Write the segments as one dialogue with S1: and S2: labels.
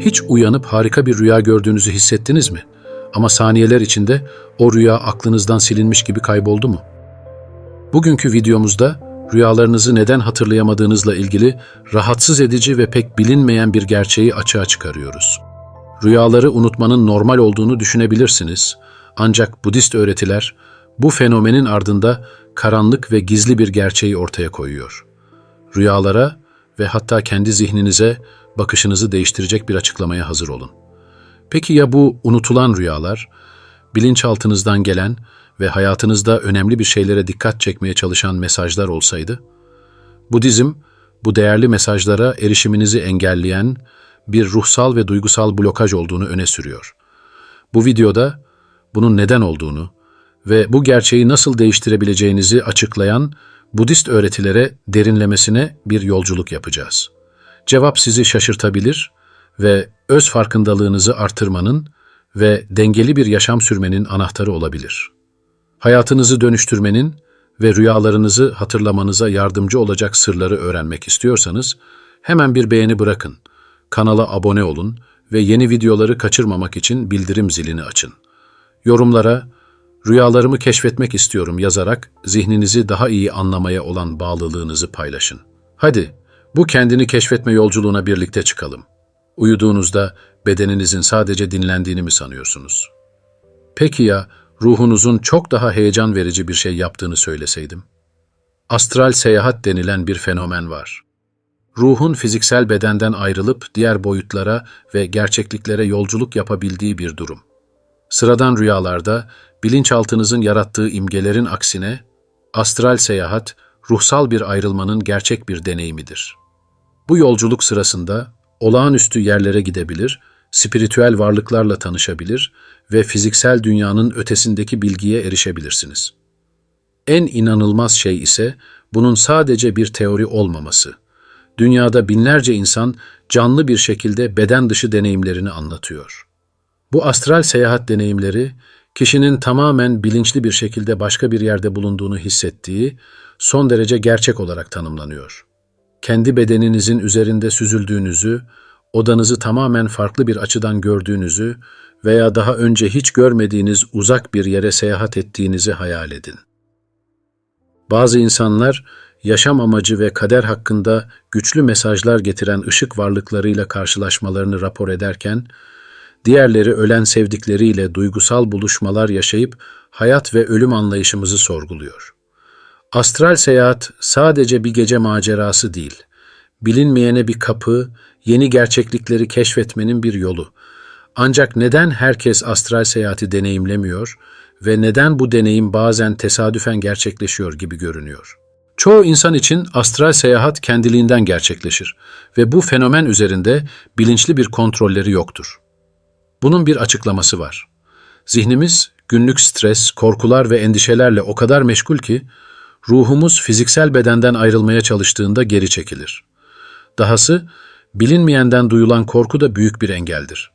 S1: Hiç uyanıp harika bir rüya gördüğünüzü hissettiniz mi? Ama saniyeler içinde o rüya aklınızdan silinmiş gibi kayboldu mu? Bugünkü videomuzda rüyalarınızı neden hatırlayamadığınızla ilgili rahatsız edici ve pek bilinmeyen bir gerçeği açığa çıkarıyoruz. Rüyaları unutmanın normal olduğunu düşünebilirsiniz. Ancak Budist öğretiler bu fenomenin ardında karanlık ve gizli bir gerçeği ortaya koyuyor. Rüyalara ve hatta kendi zihninize bakışınızı değiştirecek bir açıklamaya hazır olun. Peki ya bu unutulan rüyalar, bilinçaltınızdan gelen ve hayatınızda önemli bir şeylere dikkat çekmeye çalışan mesajlar olsaydı? Budizm, bu değerli mesajlara erişiminizi engelleyen bir ruhsal ve duygusal blokaj olduğunu öne sürüyor. Bu videoda bunun neden olduğunu ve bu gerçeği nasıl değiştirebileceğinizi açıklayan Budist öğretilere derinlemesine bir yolculuk yapacağız. Cevap sizi şaşırtabilir ve öz farkındalığınızı artırmanın ve dengeli bir yaşam sürmenin anahtarı olabilir. Hayatınızı dönüştürmenin ve rüyalarınızı hatırlamanıza yardımcı olacak sırları öğrenmek istiyorsanız hemen bir beğeni bırakın, kanala abone olun ve yeni videoları kaçırmamak için bildirim zilini açın. Yorumlara rüyalarımı keşfetmek istiyorum yazarak zihninizi daha iyi anlamaya olan bağlılığınızı paylaşın. Hadi bu kendini keşfetme yolculuğuna birlikte çıkalım. Uyuduğunuzda bedeninizin sadece dinlendiğini mi sanıyorsunuz? Peki ya ruhunuzun çok daha heyecan verici bir şey yaptığını söyleseydim? Astral seyahat denilen bir fenomen var. Ruhun fiziksel bedenden ayrılıp diğer boyutlara ve gerçekliklere yolculuk yapabildiği bir durum. Sıradan rüyalarda bilinçaltınızın yarattığı imgelerin aksine astral seyahat ruhsal bir ayrılmanın gerçek bir deneyimidir. Bu yolculuk sırasında olağanüstü yerlere gidebilir, spiritüel varlıklarla tanışabilir ve fiziksel dünyanın ötesindeki bilgiye erişebilirsiniz. En inanılmaz şey ise bunun sadece bir teori olmaması. Dünyada binlerce insan canlı bir şekilde beden dışı deneyimlerini anlatıyor. Bu astral seyahat deneyimleri kişinin tamamen bilinçli bir şekilde başka bir yerde bulunduğunu hissettiği son derece gerçek olarak tanımlanıyor. Kendi bedeninizin üzerinde süzüldüğünüzü, odanızı tamamen farklı bir açıdan gördüğünüzü veya daha önce hiç görmediğiniz uzak bir yere seyahat ettiğinizi hayal edin. Bazı insanlar yaşam amacı ve kader hakkında güçlü mesajlar getiren ışık varlıklarıyla karşılaşmalarını rapor ederken, diğerleri ölen sevdikleriyle duygusal buluşmalar yaşayıp hayat ve ölüm anlayışımızı sorguluyor. Astral seyahat sadece bir gece macerası değil, bilinmeyene bir kapı, yeni gerçeklikleri keşfetmenin bir yolu. Ancak neden herkes astral seyahati deneyimlemiyor ve neden bu deneyim bazen tesadüfen gerçekleşiyor gibi görünüyor? Çoğu insan için astral seyahat kendiliğinden gerçekleşir ve bu fenomen üzerinde bilinçli bir kontrolleri yoktur. Bunun bir açıklaması var. Zihnimiz günlük stres, korkular ve endişelerle o kadar meşgul ki ruhumuz fiziksel bedenden ayrılmaya çalıştığında geri çekilir. Dahası bilinmeyenden duyulan korku da büyük bir engeldir.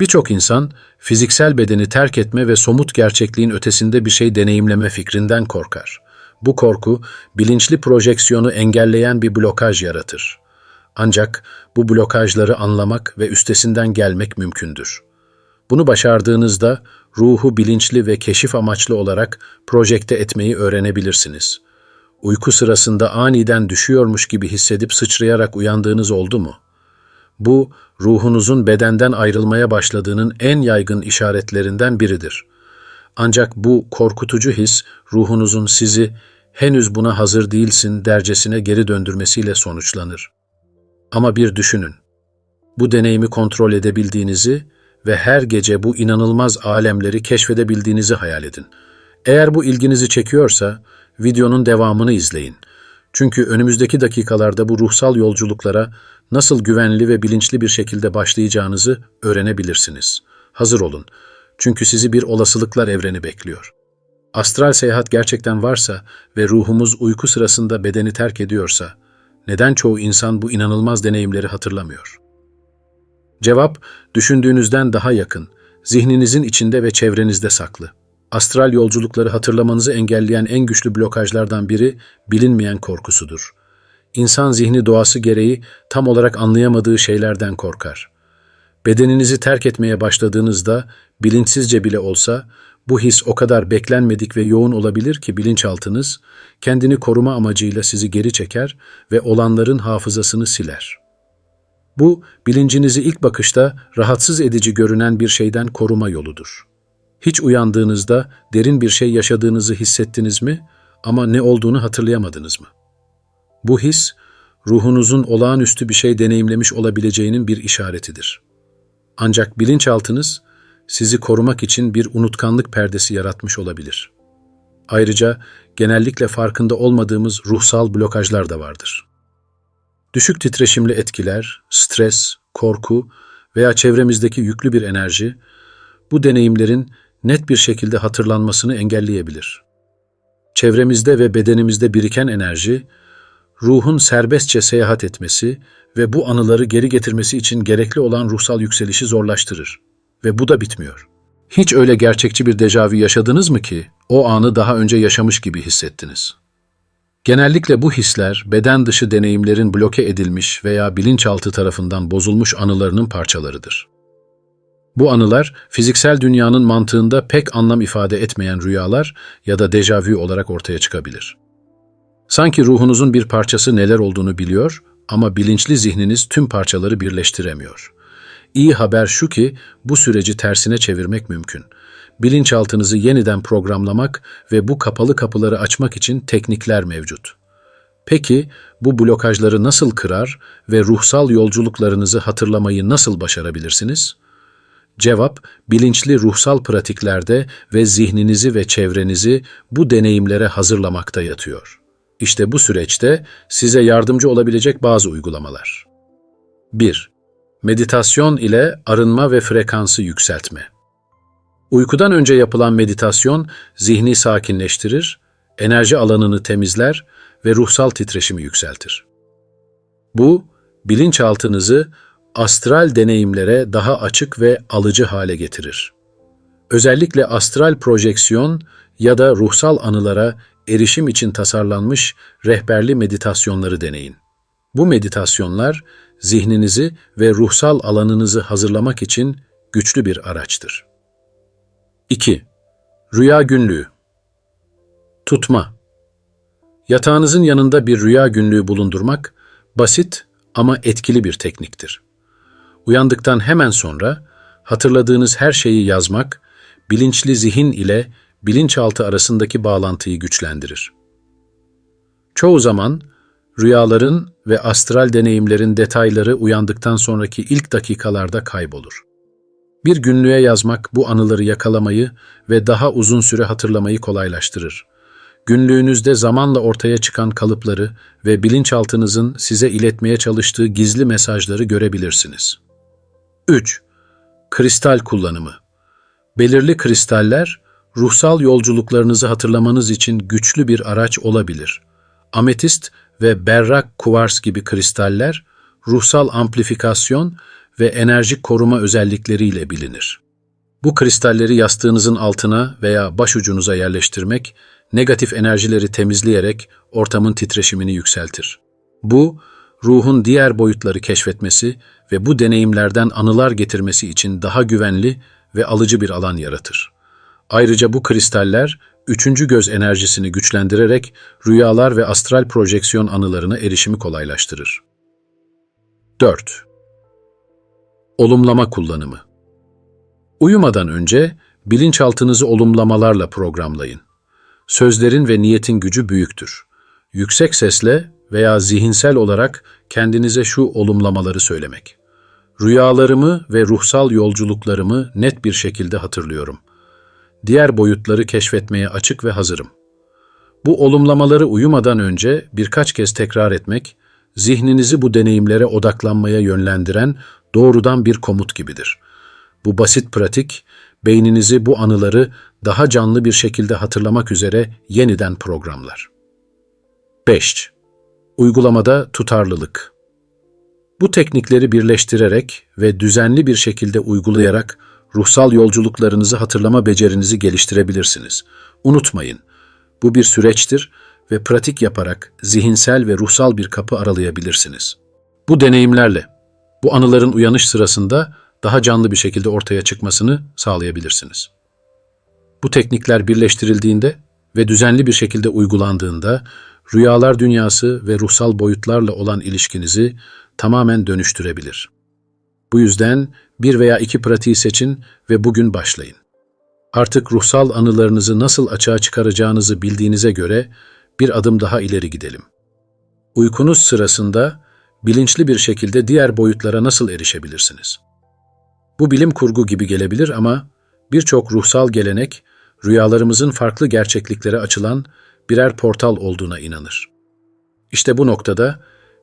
S1: Birçok insan fiziksel bedeni terk etme ve somut gerçekliğin ötesinde bir şey deneyimleme fikrinden korkar. Bu korku bilinçli projeksiyonu engelleyen bir blokaj yaratır. Ancak bu blokajları anlamak ve üstesinden gelmek mümkündür. Bunu başardığınızda ruhu bilinçli ve keşif amaçlı olarak projekte etmeyi öğrenebilirsiniz. Uyku sırasında aniden düşüyormuş gibi hissedip sıçrayarak uyandığınız oldu mu? Bu, ruhunuzun bedenden ayrılmaya başladığının en yaygın işaretlerinden biridir. Ancak bu korkutucu his, ruhunuzun sizi henüz buna hazır değilsin dercesine geri döndürmesiyle sonuçlanır. Ama bir düşünün. Bu deneyimi kontrol edebildiğinizi ve her gece bu inanılmaz alemleri keşfedebildiğinizi hayal edin. Eğer bu ilginizi çekiyorsa videonun devamını izleyin. Çünkü önümüzdeki dakikalarda bu ruhsal yolculuklara nasıl güvenli ve bilinçli bir şekilde başlayacağınızı öğrenebilirsiniz. Hazır olun. Çünkü sizi bir olasılıklar evreni bekliyor. Astral seyahat gerçekten varsa ve ruhumuz uyku sırasında bedeni terk ediyorsa, neden çoğu insan bu inanılmaz deneyimleri hatırlamıyor? Cevap, düşündüğünüzden daha yakın, zihninizin içinde ve çevrenizde saklı. Astral yolculukları hatırlamanızı engelleyen en güçlü blokajlardan biri bilinmeyen korkusudur. İnsan zihni doğası gereği tam olarak anlayamadığı şeylerden korkar. Bedeninizi terk etmeye başladığınızda bilinçsizce bile olsa bu his o kadar beklenmedik ve yoğun olabilir ki bilinçaltınız kendini koruma amacıyla sizi geri çeker ve olanların hafızasını siler. Bu bilincinizi ilk bakışta rahatsız edici görünen bir şeyden koruma yoludur. Hiç uyandığınızda derin bir şey yaşadığınızı hissettiniz mi ama ne olduğunu hatırlayamadınız mı? Bu his ruhunuzun olağanüstü bir şey deneyimlemiş olabileceğinin bir işaretidir. Ancak bilinçaltınız sizi korumak için bir unutkanlık perdesi yaratmış olabilir. Ayrıca genellikle farkında olmadığımız ruhsal blokajlar da vardır. Düşük titreşimli etkiler, stres, korku veya çevremizdeki yüklü bir enerji bu deneyimlerin net bir şekilde hatırlanmasını engelleyebilir. Çevremizde ve bedenimizde biriken enerji, ruhun serbestçe seyahat etmesi ve bu anıları geri getirmesi için gerekli olan ruhsal yükselişi zorlaştırır. Ve bu da bitmiyor. Hiç öyle gerçekçi bir dejavu yaşadınız mı ki o anı daha önce yaşamış gibi hissettiniz? Genellikle bu hisler beden dışı deneyimlerin bloke edilmiş veya bilinçaltı tarafından bozulmuş anılarının parçalarıdır. Bu anılar fiziksel dünyanın mantığında pek anlam ifade etmeyen rüyalar ya da dejavu olarak ortaya çıkabilir. Sanki ruhunuzun bir parçası neler olduğunu biliyor ama bilinçli zihniniz tüm parçaları birleştiremiyor. İyi haber şu ki bu süreci tersine çevirmek mümkün. Bilinçaltınızı yeniden programlamak ve bu kapalı kapıları açmak için teknikler mevcut. Peki bu blokajları nasıl kırar ve ruhsal yolculuklarınızı hatırlamayı nasıl başarabilirsiniz? Cevap, bilinçli ruhsal pratiklerde ve zihninizi ve çevrenizi bu deneyimlere hazırlamakta yatıyor. İşte bu süreçte size yardımcı olabilecek bazı uygulamalar. 1. Meditasyon ile arınma ve frekansı yükseltme. Uykudan önce yapılan meditasyon zihni sakinleştirir, enerji alanını temizler ve ruhsal titreşimi yükseltir. Bu, bilinçaltınızı astral deneyimlere daha açık ve alıcı hale getirir. Özellikle astral projeksiyon ya da ruhsal anılara erişim için tasarlanmış rehberli meditasyonları deneyin. Bu meditasyonlar zihninizi ve ruhsal alanınızı hazırlamak için güçlü bir araçtır. 2. Rüya günlüğü Tutma Yatağınızın yanında bir rüya günlüğü bulundurmak basit ama etkili bir tekniktir. Uyandıktan hemen sonra hatırladığınız her şeyi yazmak, bilinçli zihin ile bilinçaltı arasındaki bağlantıyı güçlendirir. Çoğu zaman rüyaların ve astral deneyimlerin detayları uyandıktan sonraki ilk dakikalarda kaybolur. Bir günlüğe yazmak bu anıları yakalamayı ve daha uzun süre hatırlamayı kolaylaştırır. Günlüğünüzde zamanla ortaya çıkan kalıpları ve bilinçaltınızın size iletmeye çalıştığı gizli mesajları görebilirsiniz. 3. Kristal kullanımı Belirli kristaller, ruhsal yolculuklarınızı hatırlamanız için güçlü bir araç olabilir. Ametist ve berrak kuvars gibi kristaller, ruhsal amplifikasyon ve enerjik koruma özellikleriyle bilinir. Bu kristalleri yastığınızın altına veya başucunuza yerleştirmek, negatif enerjileri temizleyerek ortamın titreşimini yükseltir. Bu, ruhun diğer boyutları keşfetmesi ve bu deneyimlerden anılar getirmesi için daha güvenli ve alıcı bir alan yaratır. Ayrıca bu kristaller, üçüncü göz enerjisini güçlendirerek rüyalar ve astral projeksiyon anılarına erişimi kolaylaştırır. 4. Olumlama kullanımı Uyumadan önce bilinçaltınızı olumlamalarla programlayın. Sözlerin ve niyetin gücü büyüktür. Yüksek sesle veya zihinsel olarak kendinize şu olumlamaları söylemek. Rüyalarımı ve ruhsal yolculuklarımı net bir şekilde hatırlıyorum. Diğer boyutları keşfetmeye açık ve hazırım. Bu olumlamaları uyumadan önce birkaç kez tekrar etmek, zihninizi bu deneyimlere odaklanmaya yönlendiren doğrudan bir komut gibidir. Bu basit pratik, beyninizi bu anıları daha canlı bir şekilde hatırlamak üzere yeniden programlar. 5. Uygulamada tutarlılık Bu teknikleri birleştirerek ve düzenli bir şekilde uygulayarak ruhsal yolculuklarınızı hatırlama becerinizi geliştirebilirsiniz. Unutmayın, bu bir süreçtir ve pratik yaparak zihinsel ve ruhsal bir kapı aralayabilirsiniz. Bu deneyimlerle, bu anıların uyanış sırasında daha canlı bir şekilde ortaya çıkmasını sağlayabilirsiniz. Bu teknikler birleştirildiğinde ve düzenli bir şekilde uygulandığında rüyalar dünyası ve ruhsal boyutlarla olan ilişkinizi tamamen dönüştürebilir. Bu yüzden bir veya iki pratiği seçin ve bugün başlayın. Artık ruhsal anılarınızı nasıl açığa çıkaracağınızı bildiğinize göre bir adım daha ileri gidelim. Uykunuz sırasında bilinçli bir şekilde diğer boyutlara nasıl erişebilirsiniz? Bu bilim kurgu gibi gelebilir ama birçok ruhsal gelenek rüyalarımızın farklı gerçekliklere açılan birer portal olduğuna inanır. İşte bu noktada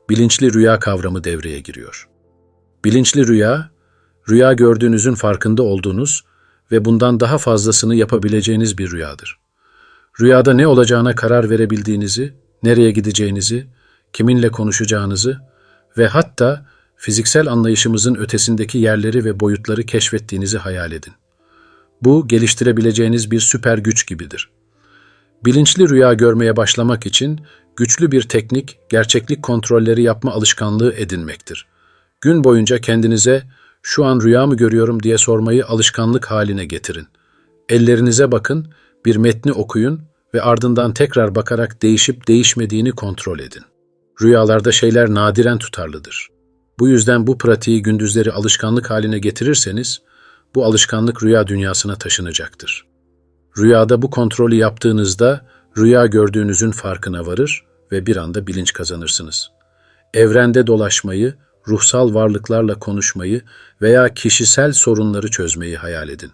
S1: bilinçli rüya kavramı devreye giriyor. Bilinçli rüya, rüya gördüğünüzün farkında olduğunuz ve bundan daha fazlasını yapabileceğiniz bir rüyadır. Rüyada ne olacağına karar verebildiğinizi, nereye gideceğinizi, kiminle konuşacağınızı ve hatta fiziksel anlayışımızın ötesindeki yerleri ve boyutları keşfettiğinizi hayal edin. Bu geliştirebileceğiniz bir süper güç gibidir. Bilinçli rüya görmeye başlamak için güçlü bir teknik, gerçeklik kontrolleri yapma alışkanlığı edinmektir. Gün boyunca kendinize şu an rüya mı görüyorum diye sormayı alışkanlık haline getirin. Ellerinize bakın, bir metni okuyun ve ardından tekrar bakarak değişip değişmediğini kontrol edin. Rüyalarda şeyler nadiren tutarlıdır. Bu yüzden bu pratiği gündüzleri alışkanlık haline getirirseniz, bu alışkanlık rüya dünyasına taşınacaktır. Rüyada bu kontrolü yaptığınızda rüya gördüğünüzün farkına varır ve bir anda bilinç kazanırsınız. Evrende dolaşmayı, ruhsal varlıklarla konuşmayı veya kişisel sorunları çözmeyi hayal edin.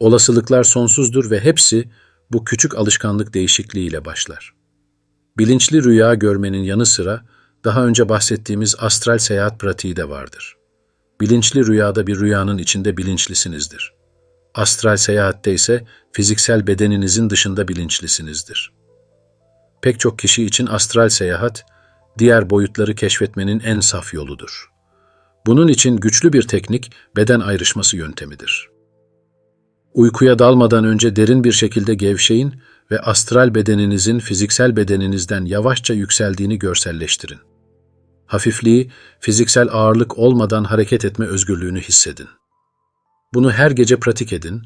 S1: Olasılıklar sonsuzdur ve hepsi bu küçük alışkanlık değişikliğiyle başlar. Bilinçli rüya görmenin yanı sıra daha önce bahsettiğimiz astral seyahat pratiği de vardır. Bilinçli rüyada bir rüyanın içinde bilinçlisinizdir. Astral seyahatte ise fiziksel bedeninizin dışında bilinçlisinizdir. Pek çok kişi için astral seyahat, diğer boyutları keşfetmenin en saf yoludur. Bunun için güçlü bir teknik beden ayrışması yöntemidir. Uykuya dalmadan önce derin bir şekilde gevşeyin ve astral bedeninizin fiziksel bedeninizden yavaşça yükseldiğini görselleştirin. Hafifliği, fiziksel ağırlık olmadan hareket etme özgürlüğünü hissedin. Bunu her gece pratik edin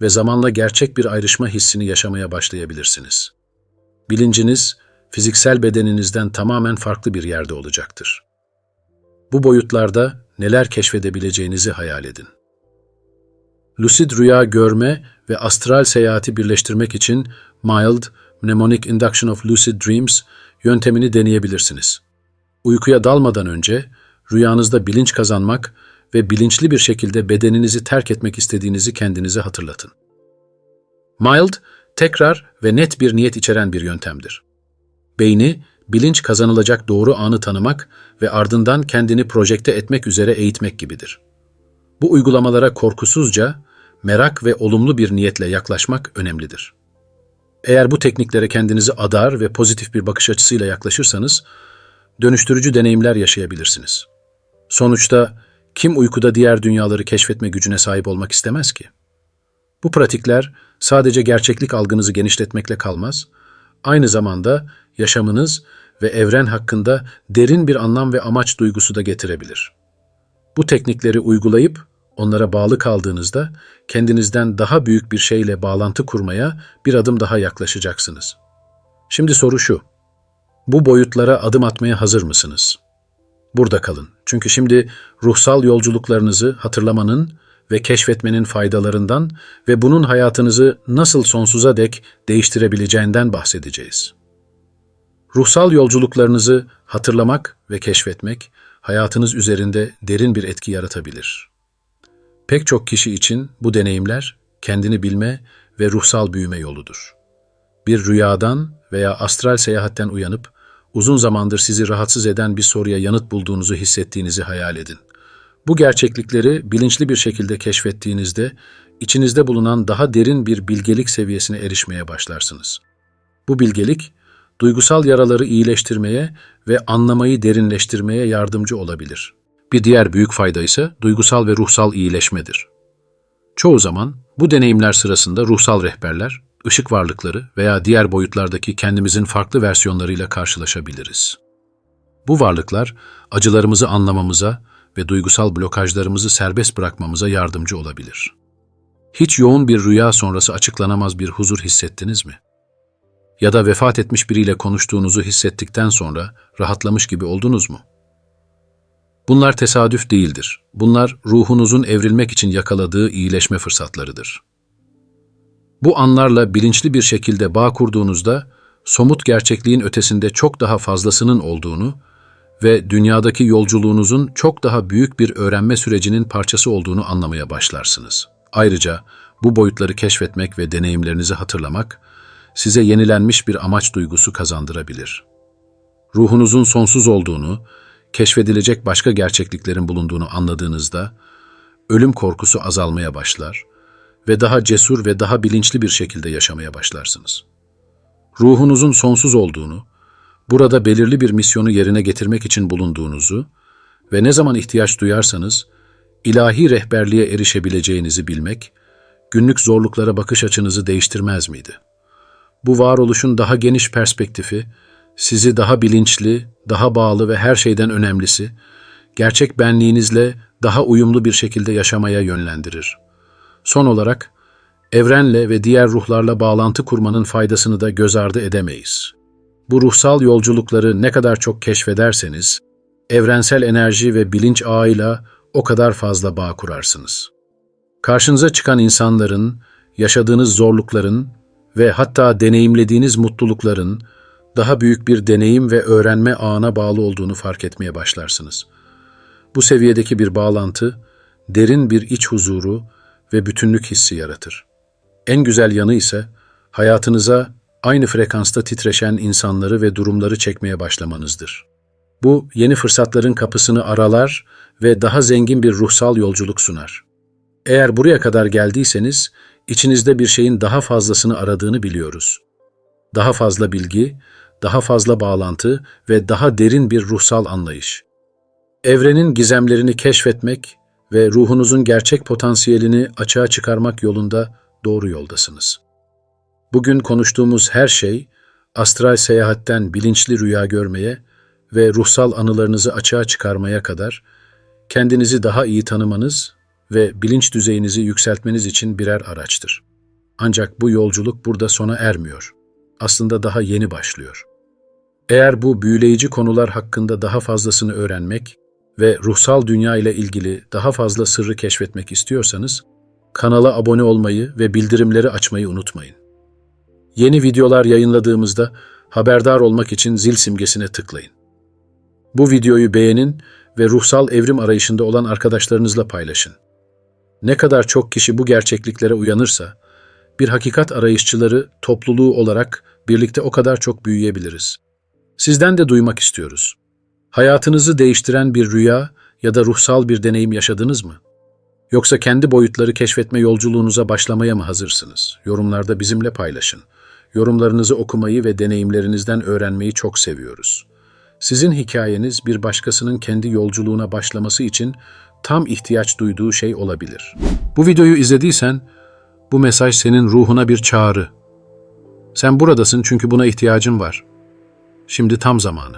S1: ve zamanla gerçek bir ayrışma hissini yaşamaya başlayabilirsiniz. Bilinciniz, fiziksel bedeninizden tamamen farklı bir yerde olacaktır. Bu boyutlarda neler keşfedebileceğinizi hayal edin. Lucid rüya görme ve astral seyahati birleştirmek için Mild Mnemonic Induction of Lucid Dreams yöntemini deneyebilirsiniz. Uykuya dalmadan önce rüyanızda bilinç kazanmak ve bilinçli bir şekilde bedeninizi terk etmek istediğinizi kendinize hatırlatın. Mild, tekrar ve net bir niyet içeren bir yöntemdir. Beyni, bilinç kazanılacak doğru anı tanımak ve ardından kendini projekte etmek üzere eğitmek gibidir. Bu uygulamalara korkusuzca, merak ve olumlu bir niyetle yaklaşmak önemlidir. Eğer bu tekniklere kendinizi adar ve pozitif bir bakış açısıyla yaklaşırsanız, dönüştürücü deneyimler yaşayabilirsiniz. Sonuçta kim uykuda diğer dünyaları keşfetme gücüne sahip olmak istemez ki? Bu pratikler sadece gerçeklik algınızı genişletmekle kalmaz, aynı zamanda yaşamınız ve evren hakkında derin bir anlam ve amaç duygusu da getirebilir. Bu teknikleri uygulayıp onlara bağlı kaldığınızda kendinizden daha büyük bir şeyle bağlantı kurmaya bir adım daha yaklaşacaksınız. Şimdi soru şu. Bu boyutlara adım atmaya hazır mısınız? Burada kalın. Çünkü şimdi ruhsal yolculuklarınızı hatırlamanın ve keşfetmenin faydalarından ve bunun hayatınızı nasıl sonsuza dek değiştirebileceğinden bahsedeceğiz. Ruhsal yolculuklarınızı hatırlamak ve keşfetmek hayatınız üzerinde derin bir etki yaratabilir. Pek çok kişi için bu deneyimler kendini bilme ve ruhsal büyüme yoludur. Bir rüyadan veya astral seyahatten uyanıp uzun zamandır sizi rahatsız eden bir soruya yanıt bulduğunuzu hissettiğinizi hayal edin. Bu gerçeklikleri bilinçli bir şekilde keşfettiğinizde içinizde bulunan daha derin bir bilgelik seviyesine erişmeye başlarsınız. Bu bilgelik duygusal yaraları iyileştirmeye ve anlamayı derinleştirmeye yardımcı olabilir. Bir diğer büyük fayda ise duygusal ve ruhsal iyileşmedir. Çoğu zaman bu deneyimler sırasında ruhsal rehberler, ışık varlıkları veya diğer boyutlardaki kendimizin farklı versiyonlarıyla karşılaşabiliriz. Bu varlıklar acılarımızı anlamamıza ve duygusal blokajlarımızı serbest bırakmamıza yardımcı olabilir. Hiç yoğun bir rüya sonrası açıklanamaz bir huzur hissettiniz mi? Ya da vefat etmiş biriyle konuştuğunuzu hissettikten sonra rahatlamış gibi oldunuz mu? Bunlar tesadüf değildir. Bunlar ruhunuzun evrilmek için yakaladığı iyileşme fırsatlarıdır. Bu anlarla bilinçli bir şekilde bağ kurduğunuzda somut gerçekliğin ötesinde çok daha fazlasının olduğunu ve dünyadaki yolculuğunuzun çok daha büyük bir öğrenme sürecinin parçası olduğunu anlamaya başlarsınız. Ayrıca bu boyutları keşfetmek ve deneyimlerinizi hatırlamak size yenilenmiş bir amaç duygusu kazandırabilir. Ruhunuzun sonsuz olduğunu, keşfedilecek başka gerçekliklerin bulunduğunu anladığınızda ölüm korkusu azalmaya başlar ve daha cesur ve daha bilinçli bir şekilde yaşamaya başlarsınız. Ruhunuzun sonsuz olduğunu, burada belirli bir misyonu yerine getirmek için bulunduğunuzu ve ne zaman ihtiyaç duyarsanız ilahi rehberliğe erişebileceğinizi bilmek, günlük zorluklara bakış açınızı değiştirmez miydi? Bu varoluşun daha geniş perspektifi, sizi daha bilinçli, daha bağlı ve her şeyden önemlisi, gerçek benliğinizle daha uyumlu bir şekilde yaşamaya yönlendirir. Son olarak, evrenle ve diğer ruhlarla bağlantı kurmanın faydasını da göz ardı edemeyiz. Bu ruhsal yolculukları ne kadar çok keşfederseniz, evrensel enerji ve bilinç ağıyla o kadar fazla bağ kurarsınız. Karşınıza çıkan insanların, yaşadığınız zorlukların ve hatta deneyimlediğiniz mutlulukların daha büyük bir deneyim ve öğrenme ağına bağlı olduğunu fark etmeye başlarsınız. Bu seviyedeki bir bağlantı, derin bir iç huzuru ve bütünlük hissi yaratır. En güzel yanı ise hayatınıza aynı frekansta titreşen insanları ve durumları çekmeye başlamanızdır. Bu yeni fırsatların kapısını aralar ve daha zengin bir ruhsal yolculuk sunar. Eğer buraya kadar geldiyseniz, içinizde bir şeyin daha fazlasını aradığını biliyoruz. Daha fazla bilgi, daha fazla bağlantı ve daha derin bir ruhsal anlayış. Evrenin gizemlerini keşfetmek ve ruhunuzun gerçek potansiyelini açığa çıkarmak yolunda doğru yoldasınız. Bugün konuştuğumuz her şey, astral seyahatten bilinçli rüya görmeye ve ruhsal anılarınızı açığa çıkarmaya kadar kendinizi daha iyi tanımanız ve bilinç düzeyinizi yükseltmeniz için birer araçtır. Ancak bu yolculuk burada sona ermiyor. Aslında daha yeni başlıyor. Eğer bu büyüleyici konular hakkında daha fazlasını öğrenmek ve ruhsal dünya ile ilgili daha fazla sırrı keşfetmek istiyorsanız, kanala abone olmayı ve bildirimleri açmayı unutmayın. Yeni videolar yayınladığımızda haberdar olmak için zil simgesine tıklayın. Bu videoyu beğenin ve ruhsal evrim arayışında olan arkadaşlarınızla paylaşın. Ne kadar çok kişi bu gerçekliklere uyanırsa, bir hakikat arayışçıları topluluğu olarak birlikte o kadar çok büyüyebiliriz. Sizden de duymak istiyoruz. Hayatınızı değiştiren bir rüya ya da ruhsal bir deneyim yaşadınız mı? Yoksa kendi boyutları keşfetme yolculuğunuza başlamaya mı hazırsınız? Yorumlarda bizimle paylaşın. Yorumlarınızı okumayı ve deneyimlerinizden öğrenmeyi çok seviyoruz. Sizin hikayeniz bir başkasının kendi yolculuğuna başlaması için tam ihtiyaç duyduğu şey olabilir. Bu videoyu izlediysen bu mesaj senin ruhuna bir çağrı. Sen buradasın çünkü buna ihtiyacın var. Şimdi tam zamanı.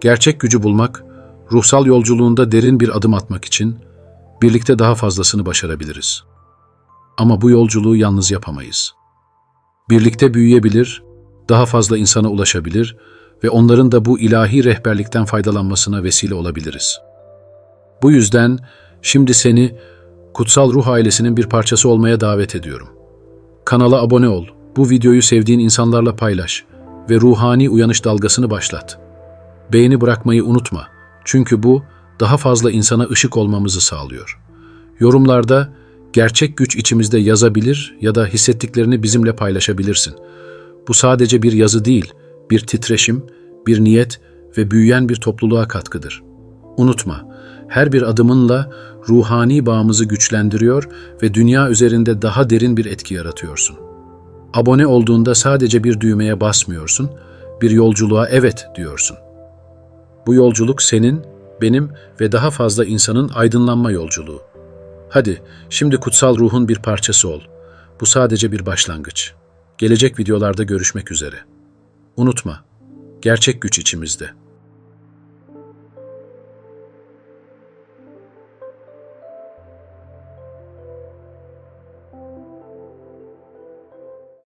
S1: Gerçek gücü bulmak, ruhsal yolculuğunda derin bir adım atmak için birlikte daha fazlasını başarabiliriz. Ama bu yolculuğu yalnız yapamayız. Birlikte büyüyebilir, daha fazla insana ulaşabilir ve onların da bu ilahi rehberlikten faydalanmasına vesile olabiliriz. Bu yüzden şimdi seni kutsal ruh ailesinin bir parçası olmaya davet ediyorum. Kanala abone ol, bu videoyu sevdiğin insanlarla paylaş ve ruhani uyanış dalgasını başlat. Beğeni bırakmayı unutma çünkü bu daha fazla insana ışık olmamızı sağlıyor. Yorumlarda gerçek güç içimizde yazabilir ya da hissettiklerini bizimle paylaşabilirsin. Bu sadece bir yazı değil, bir titreşim, bir niyet ve büyüyen bir topluluğa katkıdır. Unutma, her bir adımınla ruhani bağımızı güçlendiriyor ve dünya üzerinde daha derin bir etki yaratıyorsun. Abone olduğunda sadece bir düğmeye basmıyorsun, bir yolculuğa evet diyorsun. Bu yolculuk senin, benim ve daha fazla insanın aydınlanma yolculuğu. Hadi, şimdi kutsal ruhun bir parçası ol. Bu sadece bir başlangıç. Gelecek videolarda görüşmek üzere. Unutma, gerçek güç içimizde.